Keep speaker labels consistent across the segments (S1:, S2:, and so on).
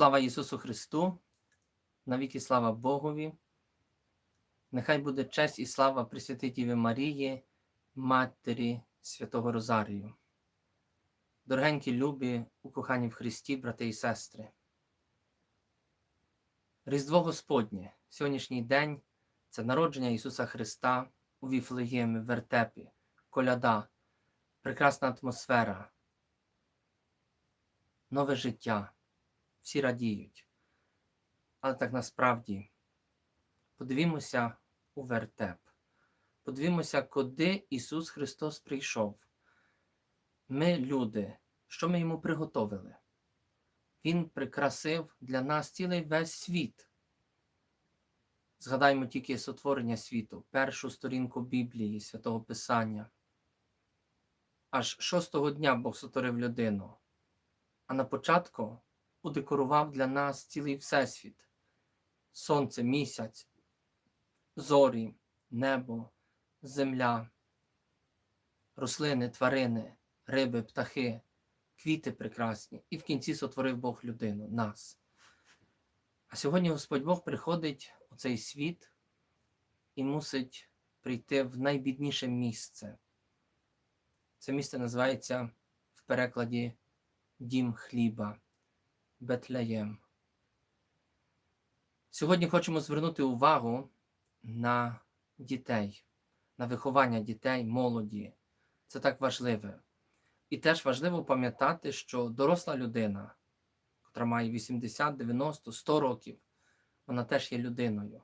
S1: Слава Ісусу Христу, навіки слава Богові. Нехай буде честь і слава Пресвятій Діві Марії, Матері Святого Розарію. Дорогенькі любі, укохані в Христі, брати і сестри. Різдво Господнє, сьогоднішній день це народження Ісуса Христа у Віфлеємі, вертепі, коляда, прекрасна атмосфера, нове життя. Всі радіють. Але так насправді подивімося у вертеп. Подивімося, куди Ісус Христос прийшов. Ми, люди, що ми йому приготовили? Він прикрасив для нас цілий весь світ. Згадаймо тільки сотворення світу, першу сторінку Біблії, Святого Писання. Аж шостого дня Бог сотворив людину. А на початку удекорував для нас цілий Всесвіт, сонце, місяць, зорі, небо, земля, рослини, тварини, риби, птахи, квіти прекрасні, і в кінці сотворив Бог людину, нас. А сьогодні Господь Бог приходить у цей світ і мусить прийти в найбідніше місце. Це місце називається в перекладі Дім хліба. Бетлеєм. Сьогодні хочемо звернути увагу на дітей, на виховання дітей, молоді. Це так важливе. І теж важливо пам'ятати, що доросла людина, яка має 80, 90, 100 років, вона теж є людиною.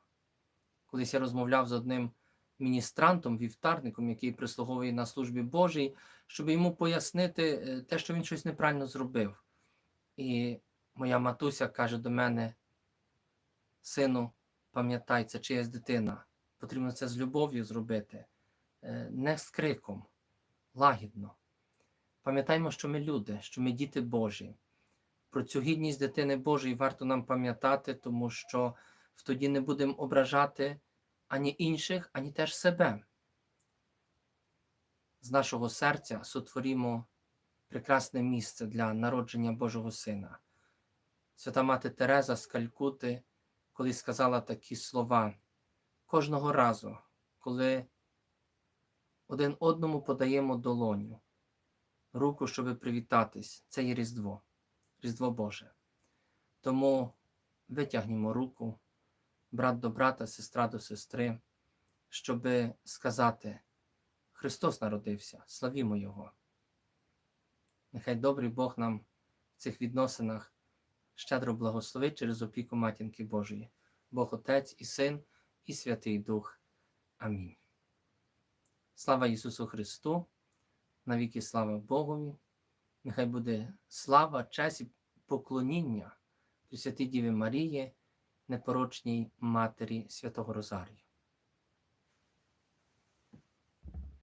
S1: Колись я розмовляв з одним міністрантом, вівтарником, який прислуговує на службі Божій, щоб йому пояснити те, що він щось неправильно зробив. І моя матуся каже до мене: сину, пам'ятай, це чиясь дитина. Потрібно це з любов'ю зробити, не з криком, лагідно. Пам'ятаймо, що ми люди, що ми діти Божі. Про цю гідність дитини Божої варто нам пам'ятати, тому що тоді не будемо ображати ані інших, ані теж себе. З нашого серця сотворімо прекрасне місце для народження Божого Сина. Свята мати Тереза з Калькути колись сказала такі слова кожного разу, коли один одному подаємо долоню, руку, щоб привітатись, це є Різдво, Різдво Боже. Тому витягнімо руку, брат до брата, сестра до сестри, щоб сказати: Христос народився, славімо Його. Нехай добрий Бог нам в цих відносинах щедро благословить через опіку Матінки Божої, Бог Отець і Син, і Святий Дух. Амінь. Слава Ісусу Христу, навіки слава Богові, нехай буде слава, честь і поклоніння Пресвятій Діві Марії, непорочній Матері Святого Розарію.